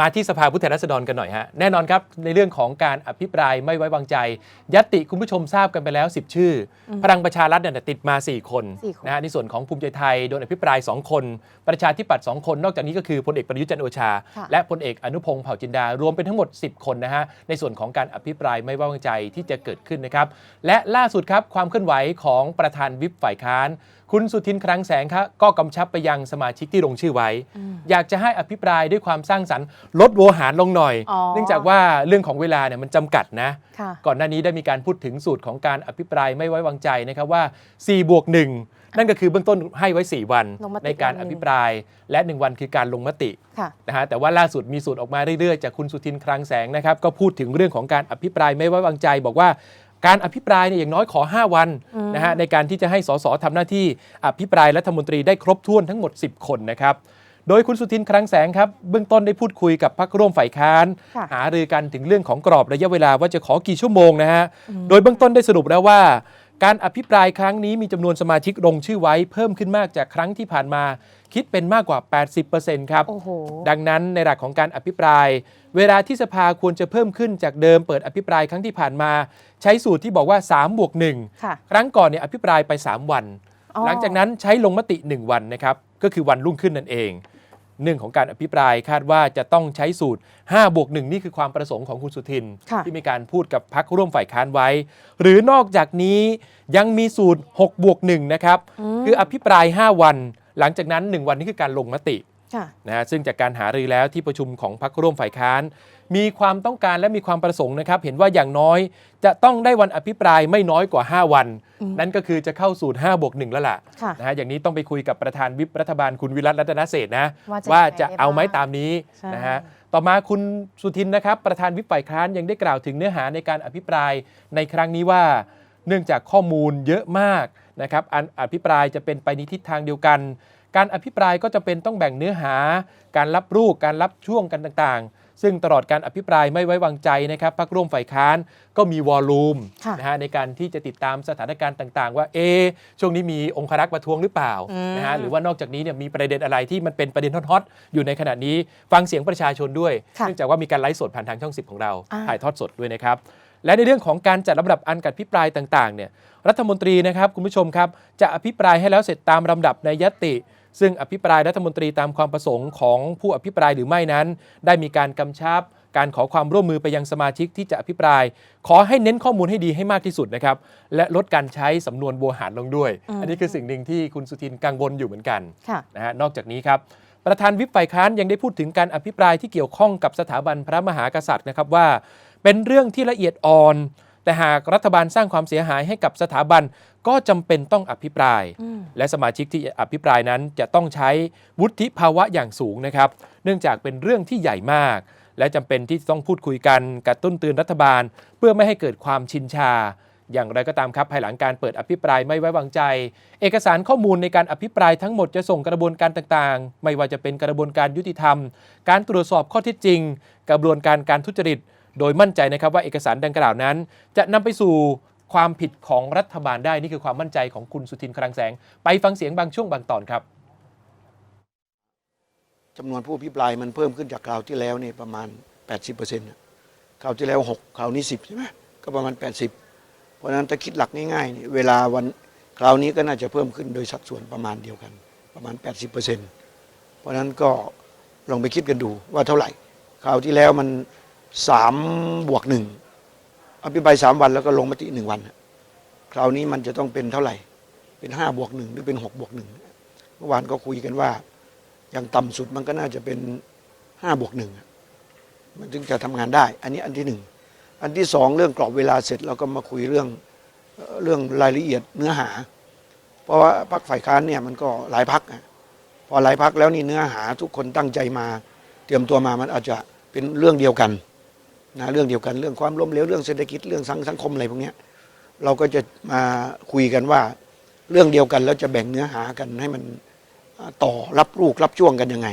มาที่สภาผู้แทนราษฎรกันหน่อยฮะ แน่นอนครับ ในเรื่องของการอภิปรายไม่ไว้วางใจ ยัตติคุณผู้ชมทราบกันไปแล้ว 10 ชื่ออพลังประชารัฐเนี่ยติดมา4คนสี่คนนะฮะในส่วนของภูมิใจไทยโดนอภิปราย 2 คน ประชาธิปัตย์2คน นอกจากนี้ก็คือพลเอกประยุทธ์จันทร์โอชาค่ะและพลเอกอนุพงศ์เผ่าจินดา รวมเป็นทั้งหมด 10 คนนะฮะในส่วนของการอภิปรายไม่ไว้วางใจที่จะเกิดขึ้นนะครับและล่าสุดครับความเคลื่อนไหวของประธานวิปฝ่ายค้าน คุณสุทินคลังแสงครับก็กำชับไปยังสมาชิกที่ลงชื่อไว้อยากจะให้อภิปรายด้วยความสร้างสรรค์ลดโวหารลงหน่อย อ๋อ เนื่องจากว่าเรื่องของเวลาเนี่ยมันจำกัดนะ ค่ะ ก่อนหน้านี้ได้มีการพูดถึงสูตรของการอภิปรายไม่ไว้วางใจนะครับว่า 4 บวก 1 นั่นก็คือเบื้องต้นให้ไว้ 4 วันลงมติในการวันหนึ่องภิปราย และ 1 วันคือการลงมติค่ะ นะฮะแต่ว่าล่าสุดมีสูตรออกมาเรื่อยๆ จากคุณสุทินคลังแสงนะครับก็พูดถึงเรื่องของการอภิปรายไม่ไว้วางใจ บอกว่า การอภิปรายเนี่ยอย่างน้อยขอ 5 วันนะฮะในการที่จะให้สสทำหน้าที่อภิปรายรัฐมนตรีได้ครบถ้วนทั้งหมด 10 คนนะครับ โดยคุณสุทินคลังแสงครับ เบื้องต้นได้พูดคุยกับพรรคร่วมฝ่ายค้าน ค่ะ หารือกันถึงเรื่องของกรอบระยะเวลาว่าจะขอกี่ชั่วโมงนะฮะ โดยเบื้องต้นได้สรุปแล้วว่า การอภิปรายครั้งนี้มีจำนวนสมาชิกลงชื่อไว้เพิ่มขึ้นมากจากครั้งที่ผ่านมา คิดเป็นมากกว่า 80%ครับโอ้โหดังนั้นในหลักของการอภิปราย เวลาที่สภาควรจะเพิ่มขึ้นจากเดิมเปิดอภิปรายครั้งที่ผ่านมา ใช้สูตรที่บอกว่า3บวก1ค่ะครั้งก่อนเนี่ยอภิปรายไป 3 วันอ๋อหลังจากนั้นใช้ลงมติ 1 วันนะครับก็คือวันรุ่งขึ้นนั่นเอง เนื่องของการอภิปรายคาดว่าจะต้องใช้สูตร5บวก1นี่คือความประสงค์ของคุณสุทิน ค่ะที่มีการพูดกับพักร่วมฝ่ายค้านไว้ หรือนอกจากนี้ยังมีสูตร6บวก1นะครับคืออภิปราย 5 วัน หลังจากนั้น 1 วันนี้คือการลงมติค่ะ นะฮะซึ่งจากการหารือแล้วที่ประชุมของพรรคร่วมฝ่ายค้าน มีความต้องการและมีความประสงค์นะครับ เห็นว่าอย่างน้อยจะต้องได้วันอภิปรายไม่น้อยกว่า 5 วัน นั่นก็คือจะเข้าสูตร5บวก1แล้วล่ะค่ะนะฮะอย่างนี้ต้องไปคุยกับประธานวิปรัฐบาลคุณวิรัตรัตนเศรษฐ์นะ ว่าจะว่ายังไงจะได้เอาไหมบ้างตามนี้ใช่นะฮะต่อมาคุณสุทินนะครับ ประธานวิปฝ่ายค้านยังได้กล่าวถึงเนื้อหาในการอภิปรายในครั้งนี้ว่า เนื่องจากข้อมูลเยอะมากนะครับอันอภิปรายจะเป็นไปในทิศทางเดียวกัน การอภิปรายก็จะเป็นต้องแบ่งเนื้อหา การรับรูปการรับช่วงกันต่างๆ ซึ่งตลอดการอภิปรายไม่ไว้วางใจนะครับพรรคร่วมฝ่ายค้านก็มีวอลลุ่มค่ะนะฮะในการที่จะติดตามสถานการณ์ต่างๆ ว่าเอะช่วงนี้มีองครักษ์ประท้วงหรือเปล่าอืมนะฮะหรือว่านอกจากนี้เนี่ยมีประเด็นอะไรที่มันเป็นประเด็นฮอตๆอยู่ในขณะนี้ฟังเสียงประชาชนด้วยค่ะเนื่องจากว่ามีการไลฟ์สดผ่านทางช่อง 10 ของเราอ่าถ่ายทอดสดด้วยนะครับ และในเรื่องของการจัดลำดับอันกัดพิปรายต่างๆเนี่ยรัฐมนตรีนะครับคุณผู้ชมครับจะอภิปรายให้แล้วเสร็จตามลำดับในยติ ซึ่งอภิปรายรัฐมนตรีตามความประสงค์ของผู้อภิปรายหรือไม่นั้น ได้มีการกำชับการขอความร่วมมือไปยังสมาชิกที่จะอภิปราย ขอให้เน้นข้อมูลให้ดีให้มากที่สุดนะครับ และลดการใช้สำนวนโวหารลงด้วย อันนี้คือสิ่งหนึ่งที่คุณสุทินกังวลอยู่เหมือนกันค่ะนะฮะนอกจากนี้ครับ ประธานวิปฝ่ายค้านยังได้พูดถึงการอภิปรายที่เกี่ยวข้องกับสถาบันพระมหากษัตริย์นะครับว่า เป็นเรื่องที่ละเอียดอ่อน แต่หากรัฐบาลสร้างความเสียหายให้กับสถาบันก็จำเป็นต้องอภิปรายอืมและสมาชิกที่อภิปรายนั้นจะต้องใช้วุฒิภาวะอย่างสูงนะครับ เนื่องจากเป็นเรื่องที่ใหญ่มาก และจำเป็นที่ต้องพูดคุยกันกระตุ้นเตือนรัฐบาล เพื่อไม่ให้เกิดความชินชา อย่างไรก็ตามครับภายหลังการเปิดอภิปรายไม่ไว้วางใจ เอกสารข้อมูลในการอภิปรายทั้งหมดจะส่งกระบวนการต่างๆ ไม่ว่าจะเป็นกระบวนการยุติธรรม การตรวจสอบข้อเท็จจริง กระบวนการการทุจริต โดยมั่นใจนะครับว่าเอกสารดังกล่าวนั้น จะนำไปสู่ความผิดของรัฐบาลได้นี่คือความมั่นใจของคุณสุทินคลังแสง ไปฟังเสียงบางช่วงบางตอนครับจำนวนผู้พิปรายมันเพิ่มขึ้นจากคราวที่แล้วเนี่ยประมาณ 80%นะคราวที่แล้ว 6 คราวนี้ 10 ใช่ไหมก็ประมาณ 80 เพราะนั้นถ้าคิดหลักง่ายๆนี่เวลาวันคราวนี้ก็น่าจะเพิ่มขึ้นโดยสัดส่วนประมาณเดียวกัน ประมาณ 80%เพราะนั้นก็ลองไปคิดกันดูว่าเท่าไหร่ คราวที่แล้วมัน 3บวกหนึ่งอภิปราย3วันแล้วก็ลงมติหนึ่งวัน คราวนี้มันจะต้องเป็นเท่าไหร่ เป็น5บวกหนึ่งหรือเป็น6บวกหนึ่งเมื่อวานก็คุยกันว่าอย่างต่ำสุดมันก็น่าจะเป็นห้าบวกหนึ่งมันถึงจะทำงานได้ อันนี้อันที่หนึ่งอันที่สองเรื่องกรอบเวลาเสร็จเราก็มาคุยเรื่องเรื่องรายละเอียดเนื้อหา เพราะว่าพรรคฝ่ายค้านเนี่ยมันก็หลายพักพอหลายพักแล้วนี่เนื้อหาทุกคนตั้งใจมา เตรียมตัวมามันอาจจะเป็นเรื่องเดียวกัน นะเรื่องเดียวกันเรื่องความล้มเหลวเรื่องเศรษฐกิจเรื่องสังสังคมอะไรพวกนี้เราก็จะมาคุยกันว่า เรื่องเดียวกันแล้วจะแบ่งเนื้อหากันให้มันต่อรับลูกรับช่วงกันยังไง